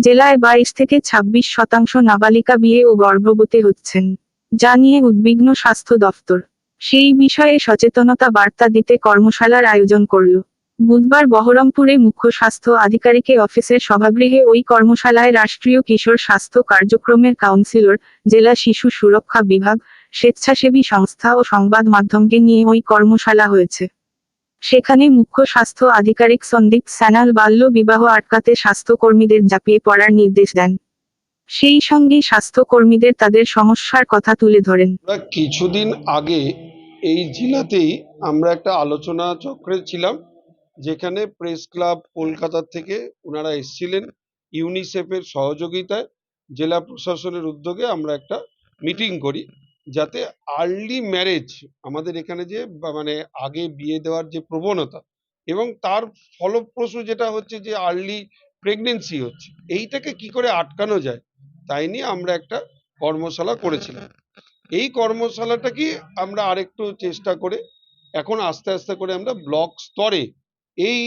জেলায় বাইশ থেকে ছাব্বিশ শতাংশ নাবালিকা বিয়ে ও গর্ভবতী হচ্ছেন, যা নিয়ে উদ্বিগ্ন স্বাস্থ্য দফতর। সেই বিষয়ে সচেতনতা বার্তা দিতে কর্মশালার আয়োজন করল। বুধবার বহরমপুরে মুখ্য স্বাস্থ্য আধিকারিকের অফিসের সভাগৃহে ওই কর্মশালায় রাষ্ট্রীয় কিশোর স্বাস্থ্য কার্যক্রমের কাউন্সিলর, জেলা শিশু সুরক্ষা বিভাগ, স্বেচ্ছাসেবী সংস্থা ও সংবাদ মাধ্যমকে নিয়ে ওই কর্মশালা হয়েছে। সেখানে মুখ্য স্বাস্থ্য আধিকারিক সন্দীপ স্যানাল বাল্য বিবাহ আটকাতে স্বাস্থ্যকর্মীদের ঝাঁপিয়ে পড়ার নির্দেশ দেন। সেই সঙ্গে স্বাস্থ্যকর্মীদের তাদের সমস্যার কথা তুলে ধরেন। কিছুদিন আগে এই জেলাতেই আমরা একটা আলোচনা চক্রে ছিলাম, যেখানে প্রেস ক্লাব কলকাতা থেকে ওনারা এসেছিলেন ইউনিসেফের সহযোগিতায়, জেলা প্রশাসনের উদ্যোগে আমরা একটা মিটিং করি। যাতে আর্লি ম্যারেজ আমাদের এখানে যে মানে আগে বিয়ে দেওয়ার যে প্রবণতা এবং তার ফলপ্রসূ যেটা হচ্ছে যে আর্লি প্রেগনেন্সি হচ্ছে, এইটাকে কি করে আটকানো যায়, তাই নিয়ে আমরা একটা কর্মশালা করেছিলাম। এই কর্মশালাটা কি আমরা আরেকটু চেষ্টা করে, এখন আস্তে আস্তে করে আমরা ব্লক স্তরে এই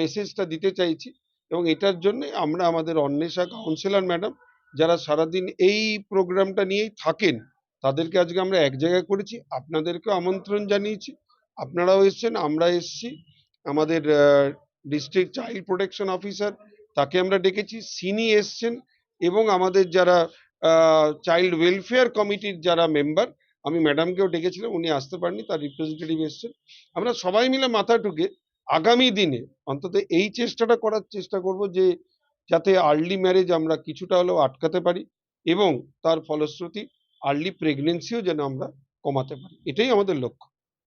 মেসেজটা দিতে চাইছি এবং এটার জন্য আমরা আমাদের অন্বেষা কাউন্সিলর ম্যাডাম যারা সারাদিন এই প্রোগ্রামটা নিয়েই থাকেন তাদেরকে আজকে আমরা এক জায়গায় করেছি, আপনাদেরকেও আমন্ত্রণ জানিয়েছি, আপনারাও এসছেন, আমরা এসছি, আমাদের ডিস্ট্রিক্ট চাইল্ড প্রোটেকশন অফিসার তাকে আমরা ডেকেছি, সিনি এসছেন এবং আমাদের যারা চাইল্ড ওয়েলফেয়ার কমিটির যারা মেম্বার আমি ম্যাডামকেও ডেকেছিলাম, উনি আসতে পারেননি, তার রিপ্রেজেন্টেটিভ এসছেন। আমরা সবাই মিলে মাথা ঠুকে আগামী দিনে অন্তত এই চেষ্টাটা করার চেষ্টা করব যে, যাতে আর্লি ম্যারেজ আমরা কিছুটা হলেও আটকাতে পারি এবং তার ফলশ্রুতি আর্লি প্রেগনেন্সিও যেন আমরা কমাতে পারি। এটাই আমাদের লক্ষ্য।